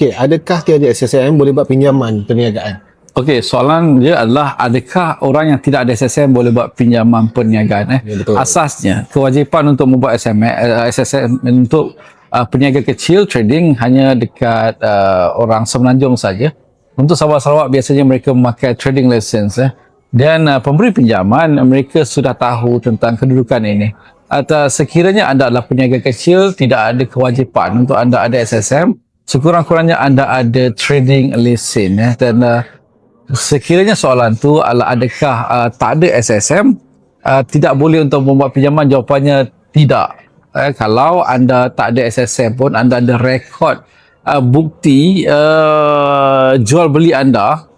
Okey, adakah tiada SSM boleh buat pinjaman perniagaan? Okey, soalan dia adalah adakah orang yang tidak ada SSM boleh buat pinjaman perniagaan eh? Ya, betul. Asasnya kewajipan untuk membuat SM, uh, SSM untuk uh, peniaga kecil trading hanya dekat uh, orang semenanjung saja. Untuk Sabah Sarawak biasanya mereka memakai trading license eh. Dan uh, pemberi pinjaman mereka sudah tahu tentang kedudukan ini. Atau sekiranya anda adalah peniaga kecil tidak ada kewajipan untuk anda ada SSM, sekurang-kurangnya anda ada trading license eh. dan uh, sekiranya soalan tu adalah adakah uh, tak ada SSM uh, tidak boleh untuk membuat pinjaman? Jawapannya tidak. Eh, kalau anda tak ada SSM pun anda ada rekod uh, bukti uh, jual beli anda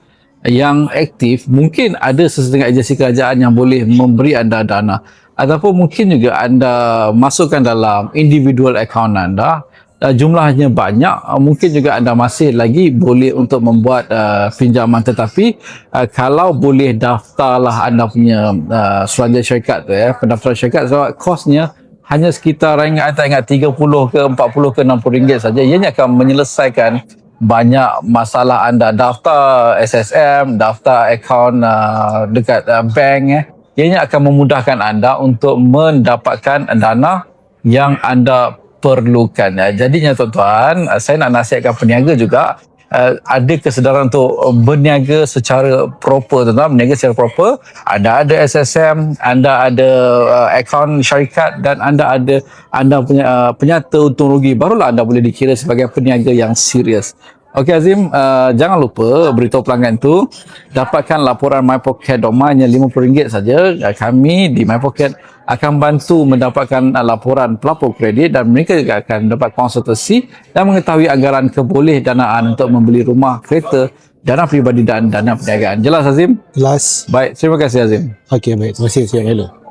yang aktif mungkin ada sesetengah agensi kerajaan yang boleh memberi anda dana. Ataupun mungkin juga anda masukkan dalam individual account anda uh, jumlahnya banyak. Uh, mungkin juga anda masih lagi boleh untuk membuat uh, pinjaman. Tetapi uh, kalau boleh daftarlah anda punya uh, suruhanjaya syarikat tu ya pendaftaran syarikat. Sebab kosnya hanya sekitar ingat tak ingat 30 ke 40 ke 60 ringgit saja. Ianya akan menyelesaikan banyak masalah anda. Daftar SSM daftar akaun uh, dekat uh, bank eh ianya akan memudahkan anda untuk mendapatkan dana yang anda perlukan. Ya. Jadinya tuan-tuan, uh, saya nak nasihatkan peniaga juga uh, ada kesedaran untuk berniaga secara proper tuan-tuan, berniaga secara proper. Anda ada SSM, anda ada uh, akaun syarikat dan anda ada anda punya uh, penyata untung rugi barulah anda boleh dikira sebagai peniaga yang serius. Okey Azim, uh, jangan lupa beritahu pelanggan tu dapatkan laporan MyPocket.my hanya RM50 saja. Uh, kami di MyPocket akan bantu mendapatkan uh, laporan pelapor kredit dan mereka juga akan dapat konsultasi dan mengetahui anggaran keboleh danaan untuk membeli rumah, kereta, dana peribadi dan dana perniagaan. Jelas Azim? Jelas. Baik, terima kasih Azim. Okey, baik. Terima kasih. Siap, hello.